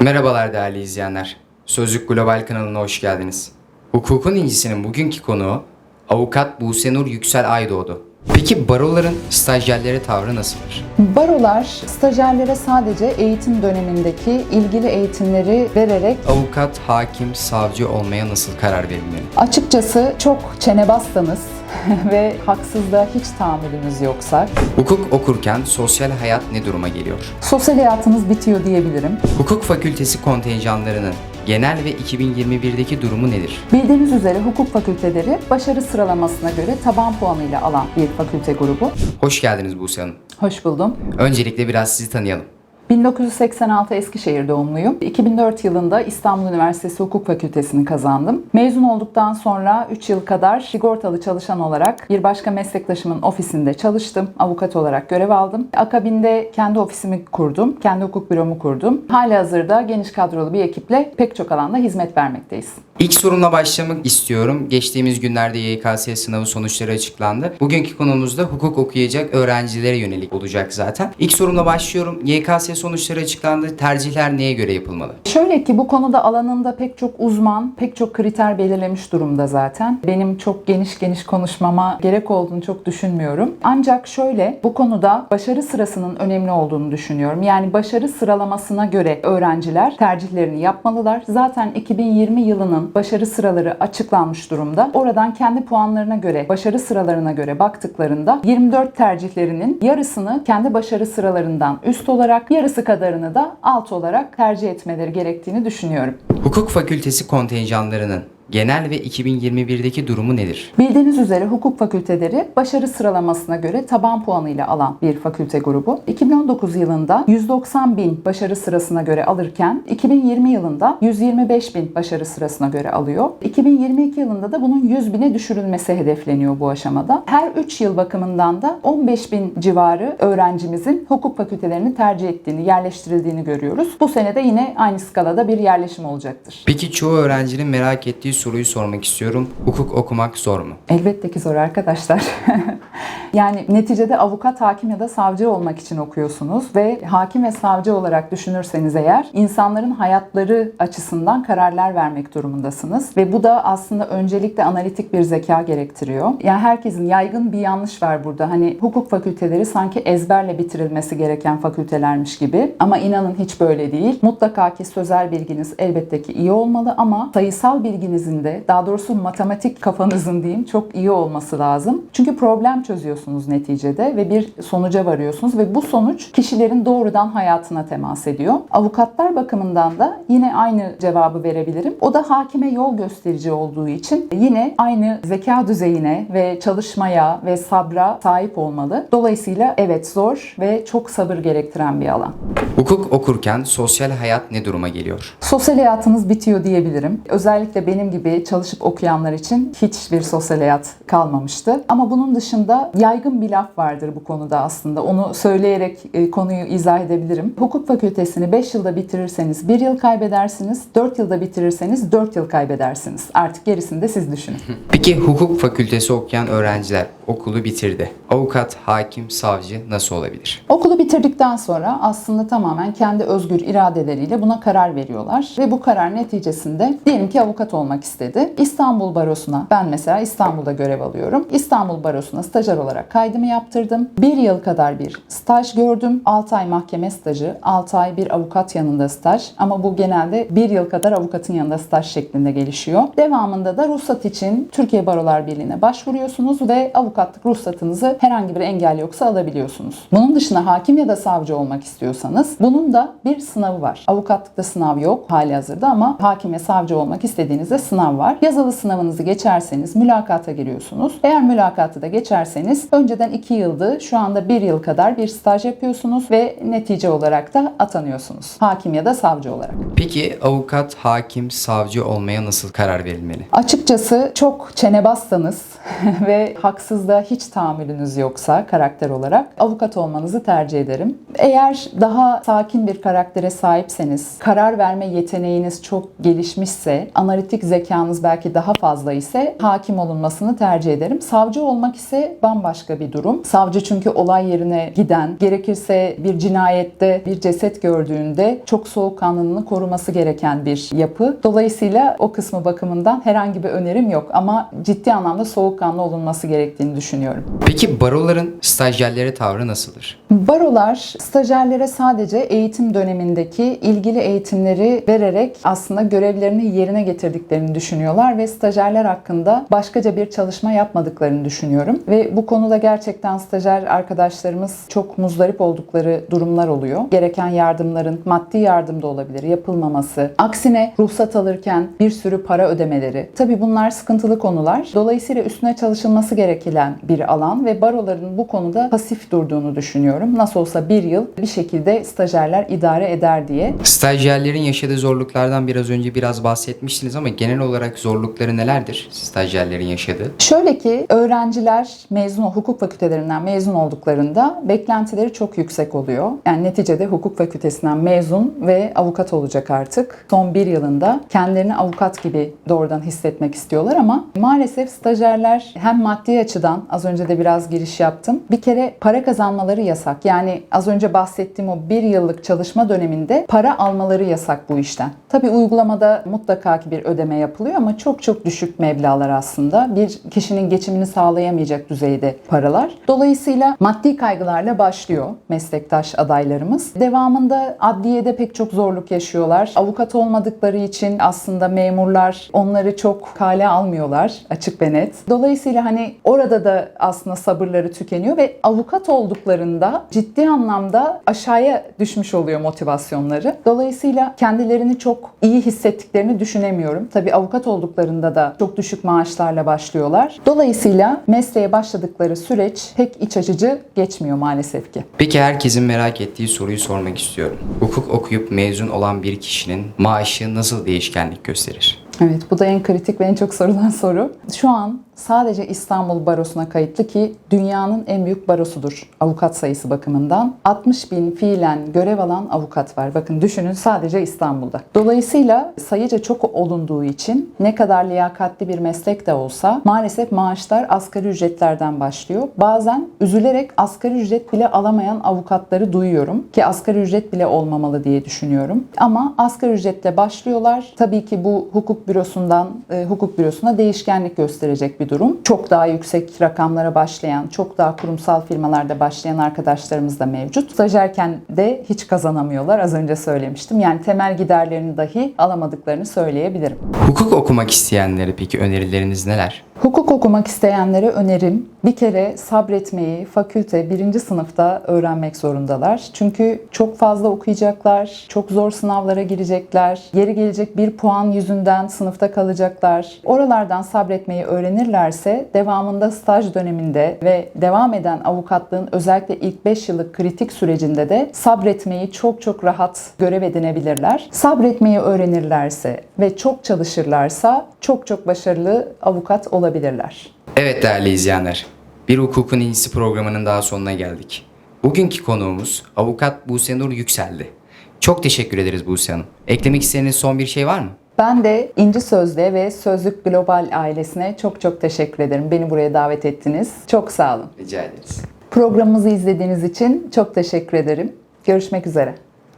Merhabalar değerli izleyenler. Sözlük Global kanalına hoş geldiniz. Hukukun incisinin bugünkü konuğu avukat Buse Nur Yüksel Aydoğdu. Peki baroların stajyerlere tavrı nasıldır? Barolar stajyerlere sadece eğitim dönemindeki ilgili eğitimleri vererek Avukat, hakim, savcı olmaya nasıl karar verilmeli? açıkçası çok çenebazsanız ve haksızlığa hiç tahammülünüz yoksa Hukuk okurken sosyal hayat ne duruma geliyor? sosyal hayatınız bitiyor diyebilirim. Hukuk fakültesi kontenjanlarının genel ve 2021'deki durumu nedir? Bildiğiniz üzere hukuk fakülteleri başarı sıralamasına göre taban puanıyla alan bir fakülte grubu. Hoş geldiniz Buse Hanım. Hoş buldum. Öncelikle biraz sizi tanıyalım. 1986 Eskişehir doğumluyum. 2004 yılında İstanbul Üniversitesi Hukuk Fakültesini kazandım. Mezun olduktan sonra 3 yıl kadar sigortalı çalışan olarak bir başka meslektaşımın ofisinde çalıştım. Avukat olarak görev aldım. Akabinde kendi ofisimi kurdum. Kendi hukuk büromu kurdum. Halihazırda geniş kadrolu bir ekiple pek çok alanda hizmet vermekteyiz. İlk sorumla başlamak istiyorum. Geçtiğimiz günlerde YKS sınavı sonuçları açıklandı. Bugünkü konumuz da hukuk okuyacak öğrencilere yönelik olacak zaten. İlk sorumla başlıyorum. YKS sonuçları açıklandı. Tercihler neye göre yapılmalı? Şöyle ki bu konuda alanında pek çok uzman, pek çok kriter belirlemiş durumda zaten. Benim çok geniş geniş konuşmama gerek olduğunu çok düşünmüyorum. Ancak şöyle bu konuda başarı sırasının önemli olduğunu düşünüyorum. Yani başarı sıralamasına göre öğrenciler tercihlerini yapmalılar. Zaten 2020 yılının başarı sıraları açıklanmış durumda. Oradan kendi puanlarına göre, başarı sıralarına göre baktıklarında 24 tercihlerinin yarısını kendi başarı sıralarından üst olarak, yarısı kadarını da alt olarak tercih etmeleri gerektiğini düşünüyorum. Hukuk fakültesi kontenjanlarının genel ve 2021'deki durumu nedir? Bildiğiniz üzere hukuk fakülteleri başarı sıralamasına göre taban puanıyla alan bir fakülte grubu. 2019 yılında 190 bin başarı sırasına göre alırken 2020 yılında 125 bin başarı sırasına göre alıyor. 2022 yılında da bunun 100 bine düşürülmesi hedefleniyor bu aşamada. Her 3 yıl bakımından da 15 bin civarı öğrencimizin hukuk fakültelerini tercih ettiğini, yerleştirildiğini görüyoruz. Bu sene de yine aynı skalada bir yerleşim olacaktır. Peki çoğu öğrencinin merak ettiği soruyu sormak istiyorum. Hukuk okumak zor mu? Elbette ki zor arkadaşlar. yani neticede avukat, hakim ya da savcı olmak için okuyorsunuz ve hakim ve savcı olarak düşünürseniz eğer insanların hayatları açısından kararlar vermek durumundasınız ve bu da aslında öncelikle analitik bir zeka gerektiriyor. Yani herkesin yaygın bir yanlış var burada. Hani hukuk fakülteleri sanki ezberle bitirilmesi gereken fakültelermiş gibi ama inanın hiç böyle değil. Mutlaka ki sözel bilginiz elbette ki iyi olmalı ama sayısal bilginizin de daha doğrusu matematik kafanızın diyeyim çok iyi olması lazım. Çünkü problem çözüyorsunuz neticede ve bir sonuca varıyorsunuz ve bu sonuç kişilerin doğrudan hayatına temas ediyor. Avukatlar bakımından da yine aynı cevabı verebilirim. O da hakime yol gösterici olduğu için yine aynı zeka düzeyine ve çalışmaya ve sabra sahip olmalı. Dolayısıyla evet zor ve çok sabır gerektiren bir alan. Hukuk okurken sosyal hayat ne duruma geliyor? Sosyal hayatınız bitiyor diyebilirim. Özellikle benim gibi çalışıp okuyanlar için hiçbir sosyal hayat kalmamıştı. Ama bunun dışında yaygın bir laf vardır bu konuda aslında. Onu söyleyerek e, konuyu izah edebilirim. Hukuk fakültesini 5 yılda bitirirseniz 1 yıl kaybedersiniz. 4 yılda bitirirseniz 4 yıl kaybedersiniz. Artık gerisini de siz düşünün. Peki hukuk fakültesi okuyan öğrenciler okulu bitirdi. Avukat, hakim, savcı nasıl olabilir? Okulu bitirdikten sonra aslında tamamen kendi özgür iradeleriyle buna karar veriyorlar. Ve bu karar neticesinde diyelim ki avukat olmak istedi. İstanbul Barosu'na, ben mesela İstanbul'da görev alıyorum. İstanbul Barosu'na stajyer olarak kaydımı yaptırdım. Bir yıl kadar bir staj gördüm. 6 ay mahkeme stajı, 6 ay bir avukat yanında staj. Ama bu genelde bir yıl kadar avukatın yanında staj şeklinde gelişiyor. Devamında da ruhsat için Türkiye Barolar Birliği'ne başvuruyorsunuz ve avukatlık ruhsatınızı herhangi bir engel yoksa alabiliyorsunuz. Bunun dışında hakim ya da savcı olmak istiyorsanız bunun da bir sınavı var. Avukatlıkta sınav yok hali hazırda ama hakim ve savcı olmak istediğinizde sınav var. Yazılı sınavınızı geçerseniz mülakata giriyorsunuz. Eğer mülakatı da geçerseniz önceden 2 yıldı şu anda 1 yıl kadar bir staj yapıyorsunuz ve netice olarak da atanıyorsunuz. Hakim ya da savcı olarak. Peki avukat, hakim, savcı olmaya nasıl karar verilmeli? Açıkçası çok çenebazsanız ve haksızlığa Babanızda hiç tahammülünüz yoksa karakter olarak avukat olmanızı tercih ederim. Eğer daha sakin bir karaktere sahipseniz, karar verme yeteneğiniz çok gelişmişse, analitik zekanız belki daha fazla ise hakim olunmasını tercih ederim. Savcı olmak ise bambaşka bir durum. Savcı çünkü olay yerine giden, gerekirse bir cinayette bir ceset gördüğünde çok soğukkanlılığını koruması gereken bir yapı. Dolayısıyla o kısmı bakımından herhangi bir önerim yok ama ciddi anlamda soğukkanlı olunması gerektiğini düşünüyorum. Peki baroların stajyerlere tavrı nasıldır? Barolar stajyerlere sadece eğitim dönemindeki ilgili eğitimleri vererek aslında görevlerini yerine getirdiklerini düşünüyorlar ve stajyerler hakkında başkaca bir çalışma yapmadıklarını düşünüyorum. Ve bu konuda gerçekten stajyer arkadaşlarımız çok muzdarip oldukları durumlar oluyor. Gereken yardımların maddi yardım da olabilir, yapılmaması. Aksine ruhsat alırken bir sürü para ödemeleri. Tabii bunlar sıkıntılı konular. Dolayısıyla üstüne çalışılması gereken bir alan ve baroların bu konuda pasif durduğunu düşünüyorum. Nasıl olsa bir yıl bir şekilde stajyerler idare eder diye. Stajyerlerin yaşadığı zorluklardan biraz önce biraz bahsetmiştiniz ama genel olarak zorlukları nelerdir stajyerlerin yaşadığı? Şöyle ki öğrenciler mezun hukuk fakültelerinden mezun olduklarında beklentileri çok yüksek oluyor. Yani neticede hukuk fakültesinden mezun ve avukat olacak artık. Son bir yılında kendilerini avukat gibi doğrudan hissetmek istiyorlar ama maalesef stajyerler hem maddi açıdan az önce de biraz giriş yaptım. Bir kere para kazanmaları yasak. Yani az önce bahsettiğim o bir yıllık çalışma döneminde para almaları yasak bu işten. Tabii uygulamada mutlaka ki bir ödeme yapılıyor ama çok çok düşük meblağlar aslında. Bir kişinin geçimini sağlayamayacak düzeyde paralar. Dolayısıyla maddi kaygılarla başlıyor meslektaş adaylarımız. Devamında adliyede pek çok zorluk yaşıyorlar. Avukat olmadıkları için aslında memurlar onları çok kale almıyorlar açık ve net. Dolayısıyla hani orada da aslında sabırları tükeniyor ve avukat olduklarında ciddi anlamda aşağıya düşmüş oluyor motivasyonları. Dolayısıyla kendilerini çok iyi hissettiklerini düşünemiyorum. Tabii avukat olduklarında da çok düşük maaşlarla başlıyorlar. Dolayısıyla mesleğe başladıkları süreç pek iç açıcı geçmiyor maalesef ki. Peki herkesin merak ettiği soruyu sormak istiyorum. Hukuk okuyup mezun olan bir kişinin maaşı nasıl değişkenlik gösterir? Evet bu da en kritik ve en çok sorulan soru. Şu an sadece İstanbul Barosu'na kayıtlı ki dünyanın en büyük barosudur avukat sayısı bakımından. 60 bin fiilen görev alan avukat var. Bakın düşünün sadece İstanbul'da. Dolayısıyla sayıca çok olunduğu için ne kadar liyakatli bir meslek de olsa maalesef maaşlar asgari ücretlerden başlıyor. Bazen üzülerek asgari ücret bile alamayan avukatları duyuyorum ki asgari ücret bile olmamalı diye düşünüyorum. Ama asgari ücretle başlıyorlar. Tabii ki bu hukuk bürosundan e, hukuk bürosuna değişkenlik gösterecek bir durum. Çok daha yüksek rakamlara başlayan, çok daha kurumsal firmalarda başlayan arkadaşlarımız da mevcut. Stajyerken de hiç kazanamıyorlar. Az önce söylemiştim. Yani temel giderlerini dahi alamadıklarını söyleyebilirim. Hukuk okumak isteyenlere peki önerileriniz neler? Hukuk okumak isteyenlere önerim bir kere sabretmeyi fakülte birinci sınıfta öğrenmek zorundalar. Çünkü çok fazla okuyacaklar, çok zor sınavlara girecekler, yeri gelecek bir puan yüzünden sınıfta kalacaklar. Oralardan sabretmeyi öğrenirlerse devamında staj döneminde ve devam eden avukatlığın özellikle ilk 5 yıllık kritik sürecinde de sabretmeyi çok çok rahat görev edinebilirler. Sabretmeyi öğrenirlerse ve çok çalışırlarsa çok çok başarılı avukat olabilirler. Evet değerli izleyenler, bir hukukun iyisi programının daha sonuna geldik. Bugünkü konuğumuz avukat Buse Nur Yükseldi. Çok teşekkür ederiz Buse Hanım. Eklemek istediğiniz son bir şey var mı? Ben de İnci Sözde ve Sözlük Global ailesine çok çok teşekkür ederim. Beni buraya davet ettiniz. Çok sağ olun. Rica ederiz. Programımızı izlediğiniz için çok teşekkür ederim. Görüşmek üzere.